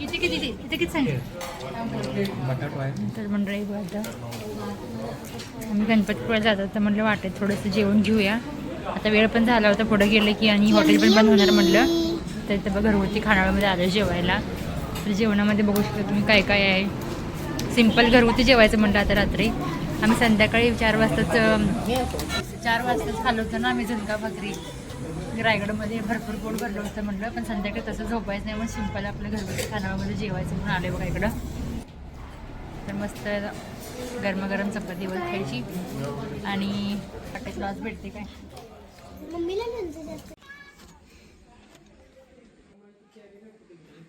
इथे किती इथे किती सांगितलं बटाटो आहे. तर मंडळी बघा आता. आम्ही गणपतीपुळे जातो तर म्हटलं वाटेत थोडंसं जेवण घेऊया. आता वेळ पण झाला होता पुढे गेलं की आणि हॉटेल पण बंद होणार म्हटलं. तर इथं बघ घरगुती खानावळमध्ये आलं जेवायला. तर जेवणामध्ये बघू शकता तुम्ही काय काय आहे. सिंपल घरगुती जेवायचं म्हटलं आता रात्री. आम्ही संध्याकाळी चार वाजताच चार वाजताच खाल्लं होतं ना आम्ही झुणका भाकरी. रायगडमध्ये भरपूर पोट भरलं होतं म्हटलं पण संध्याकाळी तसं झोपायचं नाही म्हणून सिंपल आपल्या घरगुती खानावळमध्ये जेवायचं म्हणून आले बघा इकडं. तर मस्त गरमागरम चपाती वर खायची. आणि हॉटेल लॉस भेटते काय?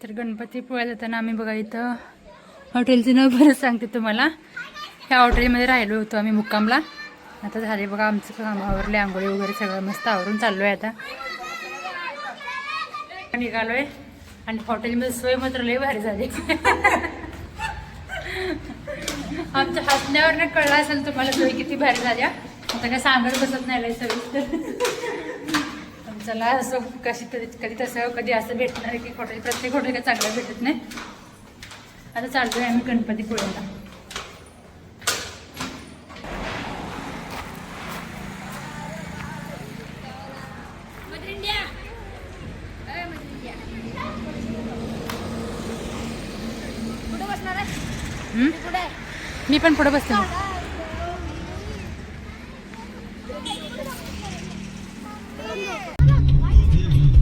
तर गणपती पोळ्या जाताना आम्ही बघा इथं हॉटेलचं नाव बरंच सांगते तुम्हाला. ह्या हॉटेलमध्ये राहिलो होतो आम्ही मुक्कामला. आता झाले बघा आमचं काम आवरले आंघोळी वगैरे सगळं मस्त आवरून चाललो आहे आता. निघालोय आणि हॉटेलमध्ये सोय मात्र लय भारी झाली. आमच्या हसण्यावरनं कळलं असेल तुम्हाला सोय किती भारी झाल्या आता काय सांगत बसत नाही लय सविस्तर चला असं कशी तरी कधी तसं कधी असं भेटणार की हॉटेल प्रत्येक हॉटेल काही चांगलं भेटत नाही. आता चालतोय आम्ही गणपतीपुळेला हम्म? मी पण पुढे बसते.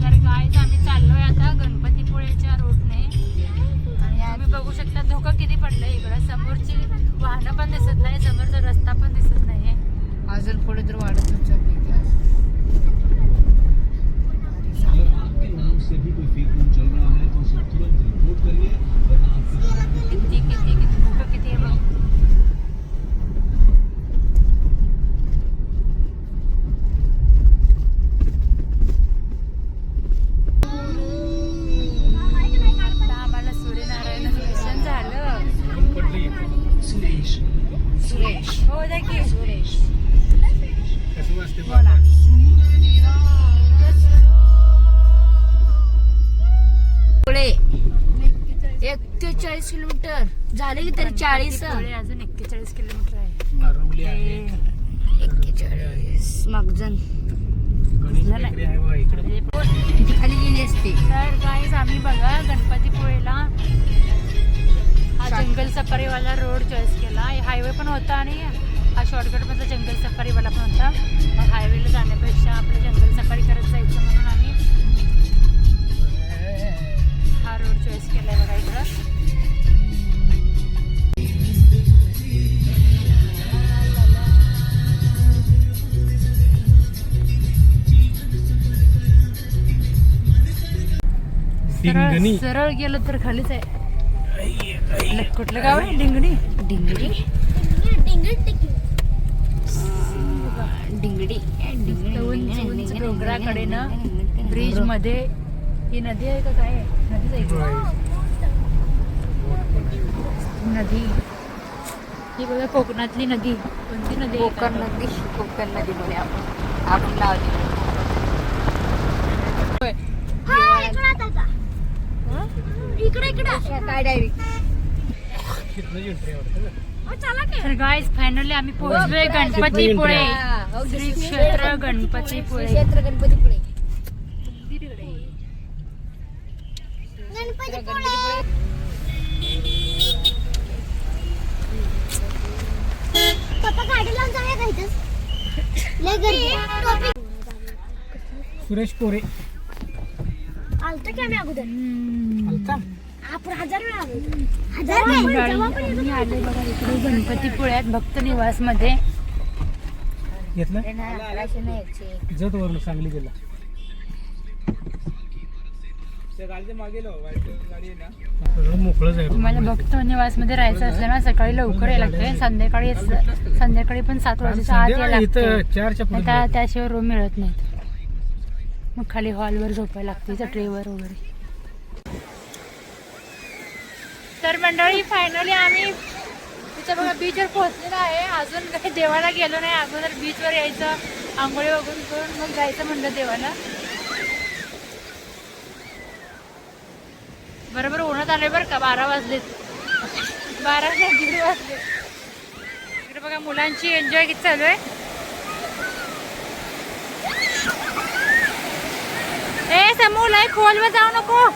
तर गायच आम्ही चाललोय आता गणपतीपुळेच्या रोडने आणि आम्ही बघू शकता धोका किती पडलाय इकडं. समोरची वाहनं पण दिसत नाही समोरचा रस्ता पण दिसत नाहीये. अजून पुढे तर वाढतच चालली गॅस अगर आपके नाम से भी कोई फेक न्यूज चल रहा है तो उसे तुरंत रिपोर्ट करिए वरना आपके किती किती किती धोका किती आहे बघ. आता आम्हाला सूर्यनारायण दर्शन झालं. सुरेश. सुरेश. हो पुढे. एक्केचाळीस किलोमीटर. झाले की तरी चाळीस? अजून एक्केचाळीस किलोमीटर आहे. एक्केचाळीस. म्हणजे खाली गेली असते. तर गाईज आम्ही बघा गणपतीपुळेला. हा जंगल सफारीवाला रोड चॉईस केला. हायवे पण होता आणि हा शॉर्टकटमधला जंगल सफारीवाला पण होता. मग हायवेला जाण्यापेक्षा आपलं जंगल सफारी करत जायचं म्हणून डिंगणी. सरळ गेलं तर खालीच आहे. कुठलं गाव आहे? डिंगणी? डिंगडी डिंगडी डोंगराकडे ना ब्रिजमध्ये ही नदी आहे का काय? आहे नदीच आहे? नदी. ही बघा कोकणातली नदी. कोणती नदी कोकण? नदी कोकण नदीमध्ये आपण. आपण लावली काय डायरेक्ट तर गाईज फायनली आम्ही पोहोचलोय गणपतीपुळे. श्री क्षेत्र गणपतीपुळे. क्षेत्र गणपतीपुळे. पप्पा गाडी लावून जाऊया का इथं? लय गर्दी. आहे. सुरेश पोरे आलतो की आम्ही अगोदर? मी आले बघा इकडे गणपतीपुळ्यात भक्त निवासमध्ये घेतलं जत वरून सांगली गेला तुम्हाला भक्त निवासमध्ये राहायचं असलं ना सकाळी लवकर यायला लागतंय. संध्याकाळी संध्याकाळी पण सात वाजेच्या आत यायला त्या त्याशिवाय रूम मिळत नाहीत. मग खाली हॉलवर झोपायला लागते त्या ट्रेवर वगैरे. तर मंडळी फायनली आम्ही तिथं बघा बीचवर पोहोचलेलो आहे. अजून काही देवाला गेलो नाही. अगोदर बीचवर यायचं आंघोळी वगैरे करून मग जायचं म्हणलं देवाला. बरोबर उन्हात आले बरं का? बारा वाजलेत. बारा दीड वाजले. इकडे बघा मुलांची एन्जॉय किती चालू आहे. ए समूल आहे खोलवर जाऊ नको.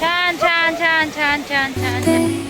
छान छान छान छान छान छान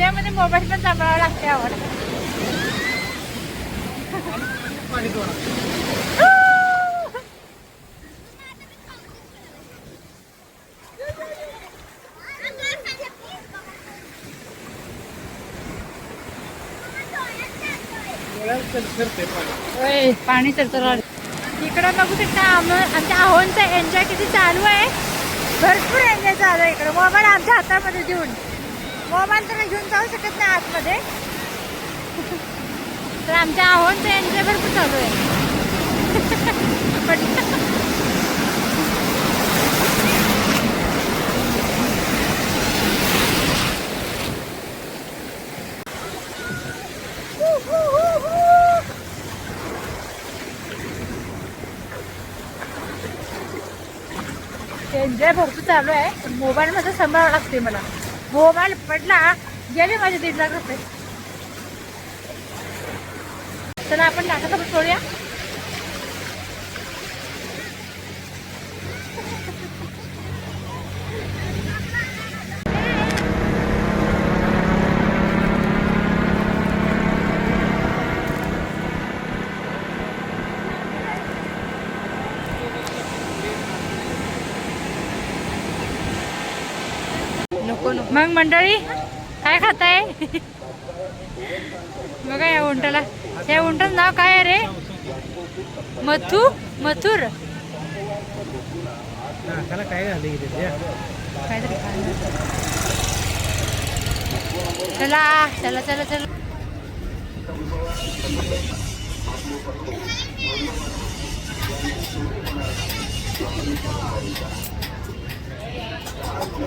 एन्जॉय मोबाईल पण सांभाळावा लागते आवड होय, पाणी तर इकडं बघू शकता आम आमच्या आहोंचा एन्जॉय किती चालू आहे. भरपूर एन्जॉय चालू आहे इकडं. मोबाईल आमच्या हातामध्ये देऊन. मोबाईल तर मी घेऊन जाऊ शकत नाही आतमध्ये. तर आमच्या आहोत यांचे भरपूर चालू आहे. एन्जॉय भरपूर चालू आहे. मोबाईलमध्ये सांभाळावं लागते मला. मोबाईल पडला गेले माझे दीड लाख रुपये. चला आपण नाटक सोडूया नको नको मग मंडळी काय खाताय? बघा या उंटाला. या उंटाचं नाव काय आहे रे? मथू मथुर. हा, त्याला काय झालं की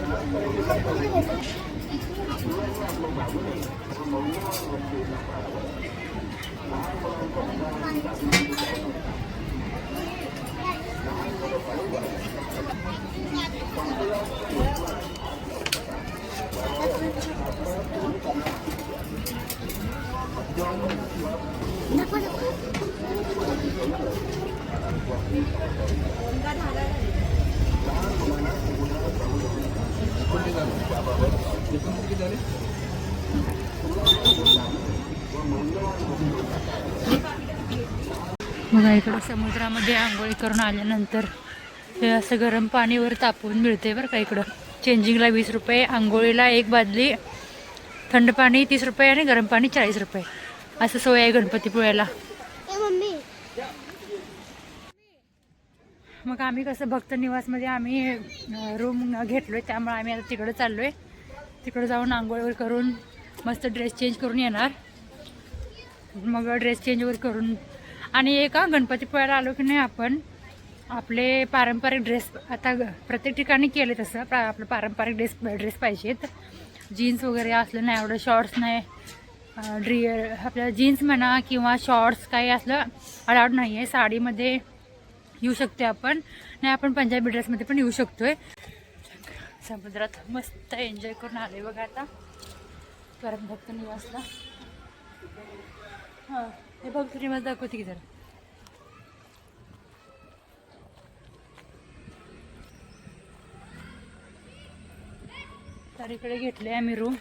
त्याच्या काहीतरी खायला. बघा इकडं समुद्रामध्ये आंघोळी करून आल्यानंतर हे असं गरम पाणीवर तापवून मिळते बरं का इकडं चेंजिंगला वीस रुपये आंघोळीला एक बादली थंड पाणी तीस रुपये आणि गरम पाणी चाळीस रुपये असं सोय आहे गणपतीपुळ्याला ए मम्मी मग आम्ही कसं भक्त निवासमध्ये आम्ही रूम घेतलो आहे त्यामुळे आम्ही आता तिकडं चाललो आहे तिकडं जाऊन आंघोळीवर करून मस्त ड्रेस चेंज करून येणार. मग ड्रेस चेंजवर करून आणि एका गणपतीपुळ्याला आलो की नाही आपण आपले पारंपरिक ड्रेस आता ग- प्रत्येक ठिकाणी केले तसं प्रा आपलं पारंपरिक ड्रेस ड्रेस पाहिजेत. जीन्स वगैरे असलं नाही एवढं शॉर्ट्स नाही. ड्री आपल्या जीन्स म्हणा किंवा शॉर्ट्स काही असलं अलाउड नाही आहे साडीमध्ये येऊ शकते आपण. नाही आपण पंजाबी ड्रेसमध्ये पण येऊ शकतोय. समुद्रात मस्त एन्जॉय करून आले बघा आता. परत भक्त निवासला. हां हे भक्त निवास दाखवते की जरा. तर इकडे घेतले आम्ही रूम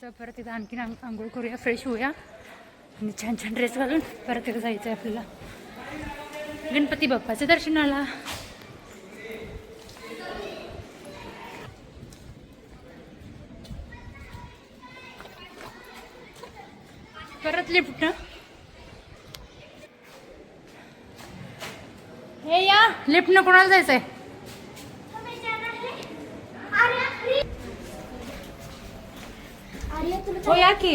तर परत इथं आणखीन आंघोळ करूया फ्रेश होऊया. आणि छान छान ड्रेस घालून परत इकडे जायचं आहे आपल्याला. गणपती बाप्पाच्या दर्शनाला परत लिफ्ट हे या. लिफ्ट न कोणाला जायचंय? हो या की.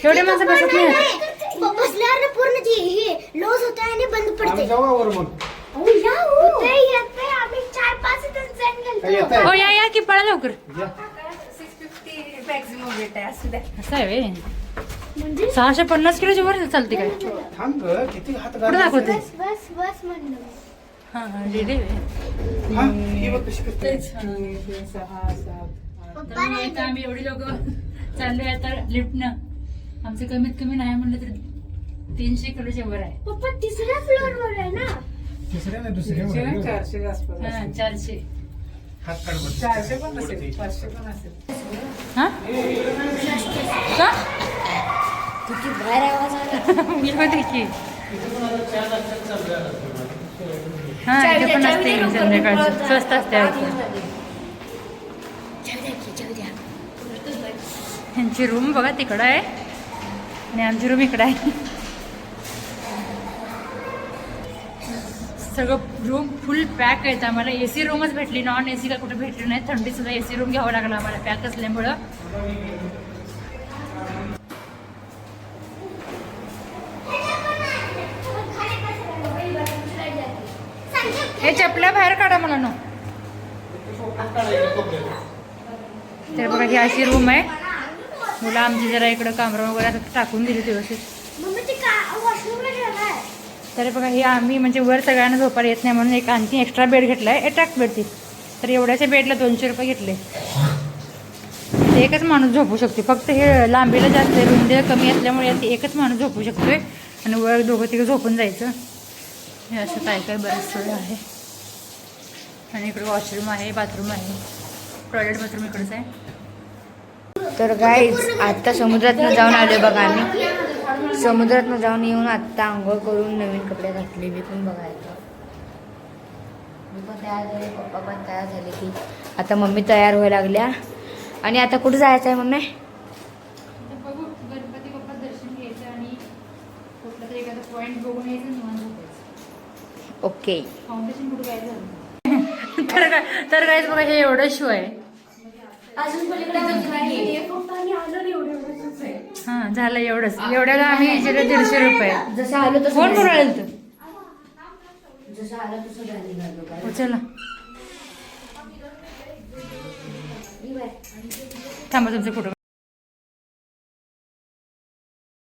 एवढे माणसं बसत नाही बसल्यावर पूर्ण लॉस होत आणि बंद आम्ही पडते जाऊ मग. हो. आम्ही चार पाच. येत हो या या की पळा लवकर. आहे असं आहे व्हय. म्हणजे? सहाशे पन्नास किलोच्या वर चालते काय? थांब ग किती हात कुठं दाखवते. बस बस बस म्हणलं. हा हा रेडी आहे हा, ही बघ कशी करते. पप्पा तर आता आम्ही एवढी लोक चाललोय आता लिफ्टनं. आमचं कमीत कमी नाही म्हणलं तर तीनशे किलोच्या वर आहे. पप्पा तिसऱ्या फ्लोअर वर आहे ना? तिसऱ्या नाही दुसऱ्या वर आहे ग. हा चारशे. हात काढ बरं. हा? का? किती बाहेर आवाज आला. मी म्हणते की. हा इथे पण असते संध्याकाळचं. स्वस्त असते इथे. जाऊ द्या की, जाऊ द्या. ह्यांची रूम बघा तिकडं आहे. आणि आमची रूम इकडं आहे. सगळं रूम फुल पॅक आहेत आम्हाला. ए सी रूमच भेटली नॉन ए सी का कुठे भेटली नाही. थंडी सुद्धा ए सी रूम घ्यावं लागला आम्हाला पॅक असल्यामुळं. हे चपल्या बाहेर काढा मला नो तर बघा ही अशी रूम आहे. मुलं आमची जरा इकडं कामरा वगैरे असं टाकून दिली व्यवस्थित मम्मी ते का वॉशरूमला ठेवलाय तर बघा हे आम्ही म्हणजे वर सगळ्यांना झोपायला येत नाही म्हणून एक आणखी एक्स्ट्रा बेड घेतला आहे अटॅक बेडती तर एवढ्याच्या बेडला दोनशे रुपये घेतले. एकच माणूस झोपू शकते फक्त हे लांबीला जास्त आहे रुंदी कमी असल्यामुळे यात एकच माणूस झोपू शकतोय. आणि वर दोघं तिघं झोपून जायचं. हे असं काय काय बरंच सोय आहे. आणि इकडे वॉशरूम आहे बाथरूम आहे. टॉयलेट बाथरूम इकडंच आहे. तर गाईज आत्ता समुद्रातनं जाऊन आलो बघा आम्ही. समुद्रातनं जाऊन येऊन आत्ता आंघोळ करून नवीन कपडे घातले मी पण बघायचं. मी पण तयार झाले पप्पा पण तयार झाले की आता मम्मी तयार व्हायला लागल्या. आणि आता कुठे जायचं आहे मम्मी बघू गणपती बाप्पा दर्शन घ्यायचं आणि कुठलं तरी एखादं पॉईंट बघून यायचं निवांत झोपायचं. ओके. फाउंडेशन कुठं काय तर काय तर काहीच बघा हे एवढं शो आहे हां झालं एवढंच एवढ्याला आम्ही दीडशे रुपये जसं आलो तसं नाही. बोलायला तर जसं आलं तसं घालू. हो, चला ही. थांबा तुमचे फोटो